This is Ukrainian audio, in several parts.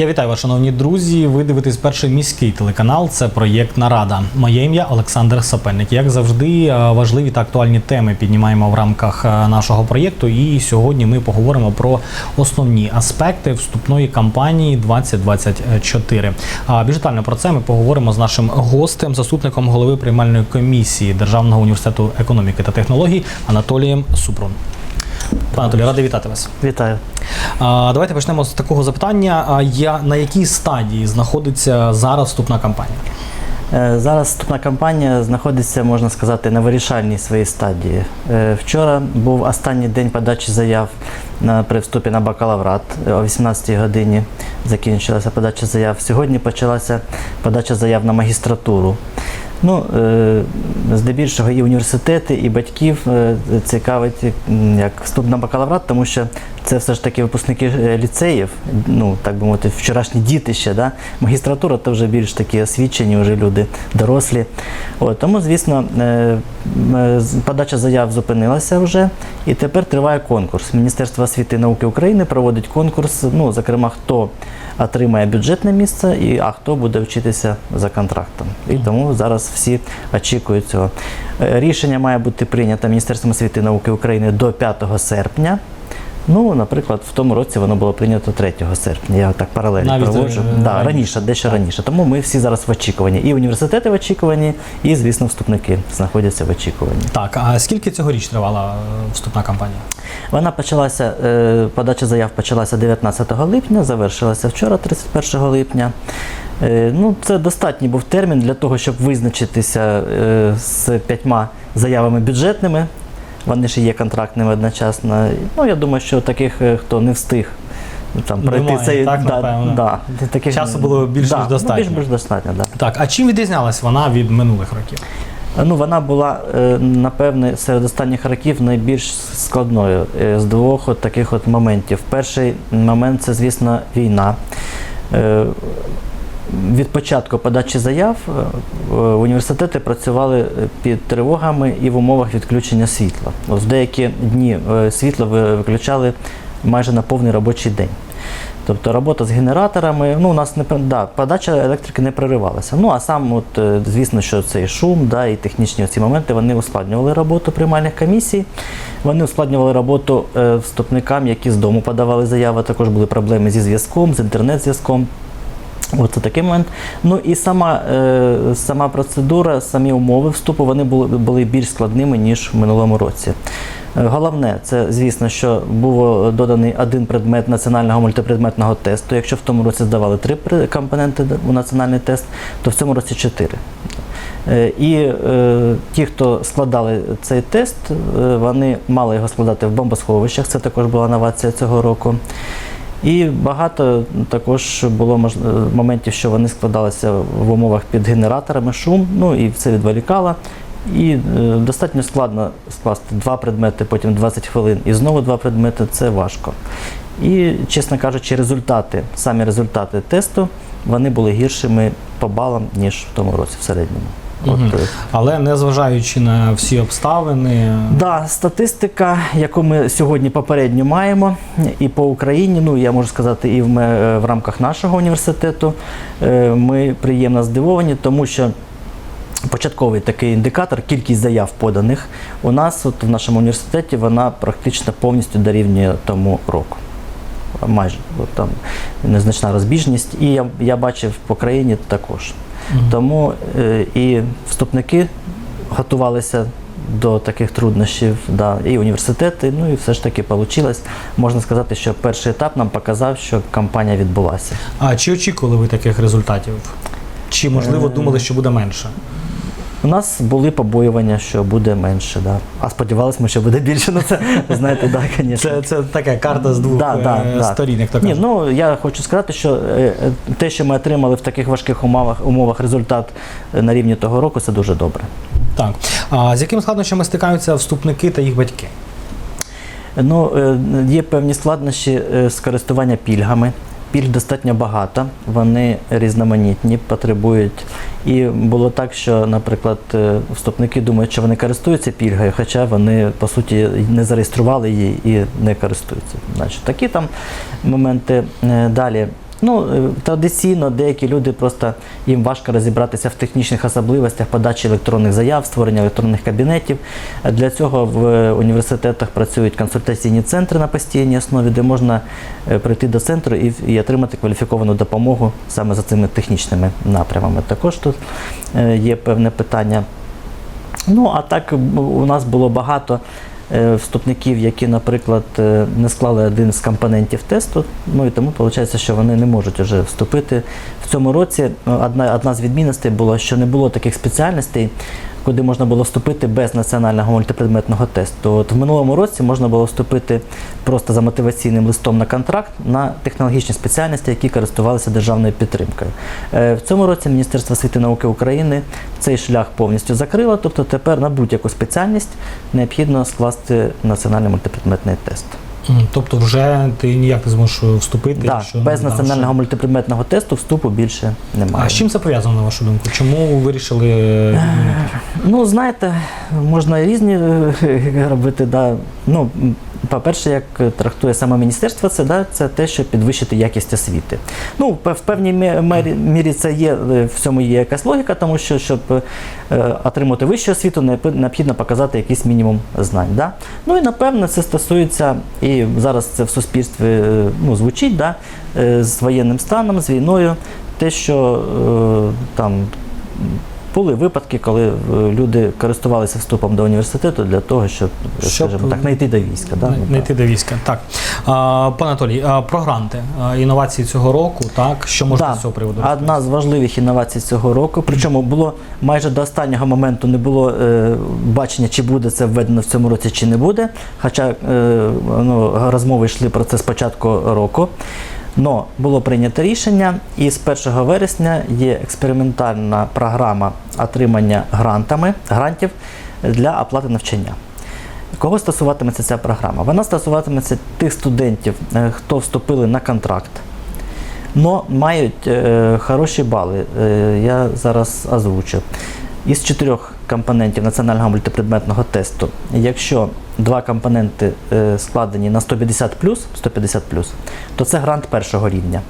Я вітаю вас, шановні друзі. Ви дивитесь перший міський телеканал. Це проєкт Нарада. Моє ім'я Олександр Сапельник. Як завжди, е, важливі та актуальні теми піднімаємо в рамках е, нашого проєкту. І сьогодні ми поговоримо про основні аспекти вступної кампанії 2024. А більш про це ми поговоримо з нашим гостем, заступником голови приймальної комісії Державного університету економіки та технологій Анатолієм Супрун. Пане Анатолій, радий вітати вас. Вітаю. Давайте почнемо з такого запитання. Я на якій стадії знаходиться зараз вступна кампанія? Е, Зараз вступна кампанія знаходиться, можна сказати, на вирішальній своїй стадії. Е, Вчора був останній день подачі заяв на, при вступі на бакалаврат. Е, О 18-й годині закінчилася подача заяв. Сьогодні почалася подача заяв на магістратуру. Ну, здебільшого і університети, і батьків цікавить як вступ на бакалаврат, тому що це все ж таки випускники е, ліцеїв, ну так би мовити, вчорашні діти ще. Да? Магістратура то вже більш такі освічені, вже люди дорослі. От, тому, звісно, е, е, подача заяв зупинилася вже, і тепер триває конкурс. Міністерство освіти і науки України проводить конкурс. Ну, зокрема, хто отримає бюджетне місце, і а хто буде вчитися за контрактом. І тому зараз всі очікують цього. Рішення має бути прийнято Міністерством освіти і науки України до 5 серпня. Ну, наприклад, в тому році воно було прийнято 3 серпня. Я так паралельно Навіть, проводжу. е, Да, раніше. дещо раніше. Тому ми всі зараз в очікуванні. І університети в очікуванні, і, звісно, вступники знаходяться в очікуванні. Так, а скільки цьогоріч тривала е, вступна кампанія? Вона почалася, е, подача заяв почалася 19 липня, завершилася вчора, 31 липня. Ну, це достатній був термін для того, щоб визначитися з п'ятьма заявами бюджетними. Вони ж є контрактними одночасно. Ну, я думаю, що таких, е, хто не встиг там, пройти Немає, цей так, да, напевно. да, таких, Часу було більш да, ніж ну, достатньо. більш достатньо, да. Так, а чим відрізнялась вона від минулих років? Ну, вона була, е, напевне, серед останніх років найбільш складною е, з двох от таких от моментів. Перший момент це, звісно, війна. Е, Від початку подачі заяв е, університети працювали під тривогами і в умовах відключення світла. В деякі дні е, світло виключали майже на повний робочий день. Тобто робота з генераторами, ну у нас не да, подача електрики не переривалася. Ну а сам, от, е, звісно, що цей шум да, і технічні ці моменти вони ускладнювали роботу приймальних комісій. Вони ускладнювали роботу вступникам, які з дому подавали заяви. Також були проблеми зі зв'язком, з інтернет-зв'язком. От це такий момент. Ну і сама, е, сама процедура, самі умови вступу вони були, були більш складними, ніж в минулому році. Е, Головне, це звісно, що був доданий один предмет національного мультипредметного тесту. Якщо в тому році здавали три компоненти у національний тест, то в цьому році чотири. Е, І е, ті, хто складали цей тест, е, вони мали його складати в бомбосховищах. Це також була новація цього року. І багато також було моментів, що вони складалися в умовах під генераторами, шум, ну і це відволікало. І е, достатньо складно скласти два предмети, потім 20 хвилин і знову два предмети це важко. І, чесно кажучи, результати, самі результати тесту, вони були гіршими по балам, ніж в тому році в середньому. Е, Але незважаючи на всі обставини, Да, статистика, яку ми сьогодні попередньо маємо, і по Україні, ну я можу сказати, і в, ме- в рамках нашого університету, е, ми приємно здивовані, тому що. Початковий такий індикатор, кількість заяв поданих у нас от в нашому університеті вона практично повністю дорівнює тому року. Майже от там незначна розбіжність. І я, я бачив по країні також. Тому е, і вступники готувалися до таких труднощів, да, і університети, ну і все ж таки вийшло. Можна сказати, що перший етап нам показав, що кампанія відбулася. а чи очікували ви таких результатів? Чи можливо Е, думали, що буде менше? У нас були побоювання, що буде менше, да. а сподівалися ми, що буде більше. Ну це знаєте, да, звісно. Це, це така карта з двох Да, да, е, да. сторін, як то Ні, ну я хочу сказати, що е, е, те, що ми отримали в таких важких умовах, умовах результат на рівні того року, це дуже добре. Так. А з якими складнощами стикаються вступники та їх батьки? Ну, є певні складнощі з користування пільгами. Пільг достатньо багато, вони різноманітні, потребують. І було так, що, наприклад, е, вступники думають, що вони користуються пільгою, хоча вони по суті не зареєстрували її і не користуються. Значить, такі там моменти. Е, Далі Ну, е, традиційно деякі люди просто їм важко розібратися в технічних особливостях подачі електронних заяв, створення електронних кабінетів. Для цього в е, університетах працюють консультаційні центри на постійній основі, де можна е, прийти до центру і, і отримати кваліфіковану допомогу саме за цими технічними напрямами. Також тут є певне питання. Ну, а так у нас було багато вступників, які, наприклад, е, не склали один з компонентів тесту. Ну і тому виходить, що вони не можуть вже вступити. Цьому році е, одна, одна з відмінностей була, що не було таких спеціальностей, куди можна було вступити без національного мультипредметного тесту. От в минулому році можна було вступити просто за мотиваційним листом на контракт на технологічні спеціальності, які користувалися державною підтримкою. Е, В цьому році Міністерство освіти і науки України цей шлях повністю закрило, тобто тепер на будь-яку спеціальність необхідно скласти національний мультипредметний тест. Тобто, вже ти ніяк не зможеш вступити. Так, що без національного мультипредметного тесту вступу більше немає. А з чим це пов'язано, на вашу думку? Чому ви вирішили е, Ну, знаєте, можна різні е, робити. Да. Ну, по-перше, як трактує саме міністерство, це, да, це те, щоб підвищити якість освіти. Ну, в певній мі- мірі це є, е, в цьому є якась логіка, тому що, щоб е, отримати вищу освіту, необхідно показати якийсь мінімум знань. Да? Ну і напевно це стосується, і зараз це в суспільстві е, ну, звучить, да, з воєнним станом, з війною, те, що там були випадки, коли е, люди користувалися вступом до університету для того, щоб, Щоб, скажімо так, не йти до війська. Да? не, не так. йти до війська? Так. А, пане Анатолій, а, про гранти, а, інновації цього року, так? Що можна Да. з цього приводу? Одна з важливих інновацій цього року. Причому було майже до останнього моменту не було е, бачення, чи буде це введено в цьому році, чи не буде. Хоча е, ну, розмови йшли про це з початку року. Но було прийнято рішення, і з 1 вересня є експериментальна програма отримання грантами, грантів для оплати навчання. Кого стосуватиметься ця програма? Вона стосуватиметься тих студентів, е, хто вступили на контракт, но мають е, хороші бали. Е, я зараз озвучу. Із чотирьох компонентів національного мультипредметного тесту, якщо два компоненти е, складені на 150 150 то це грант першого рівня.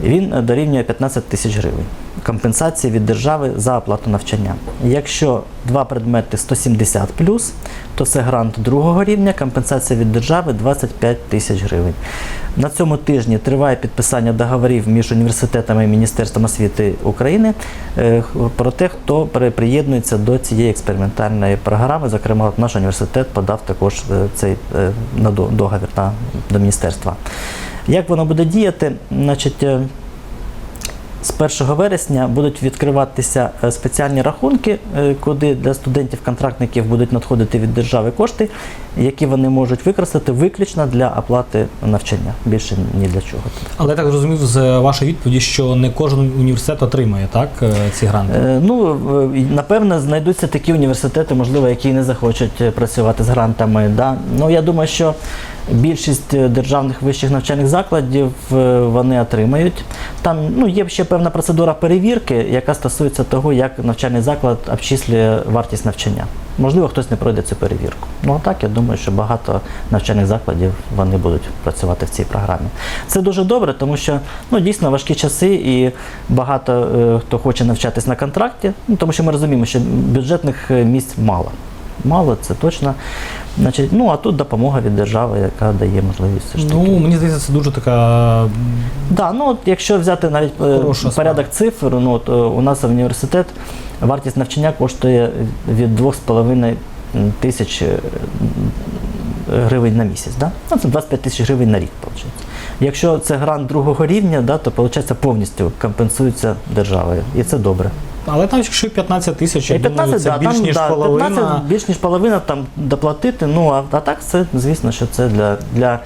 Він е, дорівнює 15 тисяч гривень. Компенсації від держави за оплату навчання. Якщо два предмети 170 то це грант другого рівня, компенсація від держави 25 тисяч гривень. На цьому тижні триває підписання договорів між університетами і Міністерством освіти України е, про те, хто при- приєднується до цієї експериментальної програми. Зокрема, наш університет подав також е, цей договір до міністерства. Як воно буде діяти? Значить, е, з 1 вересня будуть відкриватися е, спеціальні рахунки, е, куди для студентів-контрактників будуть надходити від держави кошти, які вони можуть використати виключно для оплати навчання. Більше ні для чого. Але я так зрозумів з вашої відповіді, що не кожен університет отримує так, е, ці гранти. Ну, напевно, знайдуться такі університети, можливо, які не захочуть працювати з грантами. Да? Ну, я думаю, що більшість державних вищих навчальних закладів вони отримають. Там ну, є ще певна процедура перевірки, яка стосується того, як навчальний заклад обчислює вартість навчання. Можливо, хтось не пройде цю перевірку. Ну а так, я думаю, що багато навчальних закладів вони будуть працювати в цій програмі. Це дуже добре, тому що ну, дійсно важкі часи і багато е, хто хоче навчатись на контракті, ну, тому що ми розуміємо, що бюджетних е, місць мало. Мало, це точно. Значить, ну а тут допомога від держави, яка дає можливість все ж таки. Ну, мені здається, це дуже така. Да, ну от якщо взяти навіть е, Хороша порядок цифр, ну от е, у нас університет вартість навчання коштує від 2,5 тисяч е, гривень на місяць. Да? Ну, це 25 тисяч гривень на рік, виходить. Якщо це грант другого рівня, да, то виходить повністю компенсується державою. І це добре. Але там, якщо 15 тисяч, я 15, думаю, це да, більш там, ніж да, половина. 15, більш ніж половина там доплатити. Ну а, а так це, звісно, що це для, для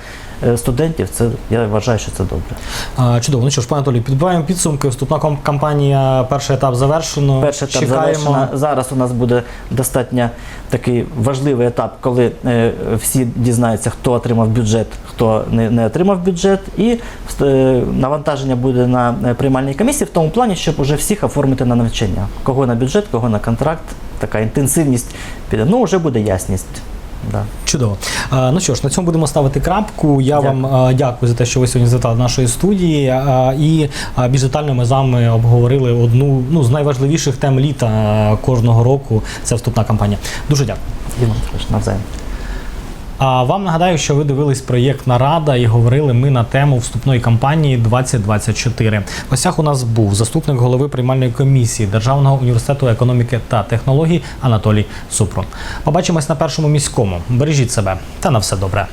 студентів. Це я вважаю, що це добре. Чудово. Ну що ж, пане Анатолій, підбиваємо підсумки. Вступна кампанія, перший етап завершено. Перший етап Чекаємо. завершено. Зараз у нас буде достатньо такий важливий етап, коли е, всі дізнаються, хто отримав бюджет, хто не, отримав бюджет, і е, навантаження буде на е, приймальній комісії в тому плані, щоб уже всіх оформити на навчання. Кого на бюджет, кого на контракт. Така інтенсивність піде. Ну, вже буде ясність. Да. Чудово. Ну що ж, на цьому будемо ставити крапку. Я Дякую. вам дякую за те, що ви сьогодні завітали до нашої студії. І більш детально ми з вами обговорили одну ну, з найважливіших тем літа кожного року. Це вступна кампанія. Дуже дякую. Навзаєм. А вам нагадаю, що ви дивились проєкт Нарада і говорили ми на тему вступної кампанії 2024. В гостях у нас був заступник голови приймальної комісії Державного університету економіки та технологій Анатолій Супрун. Побачимось на першому міському. Бережіть себе та на все добре.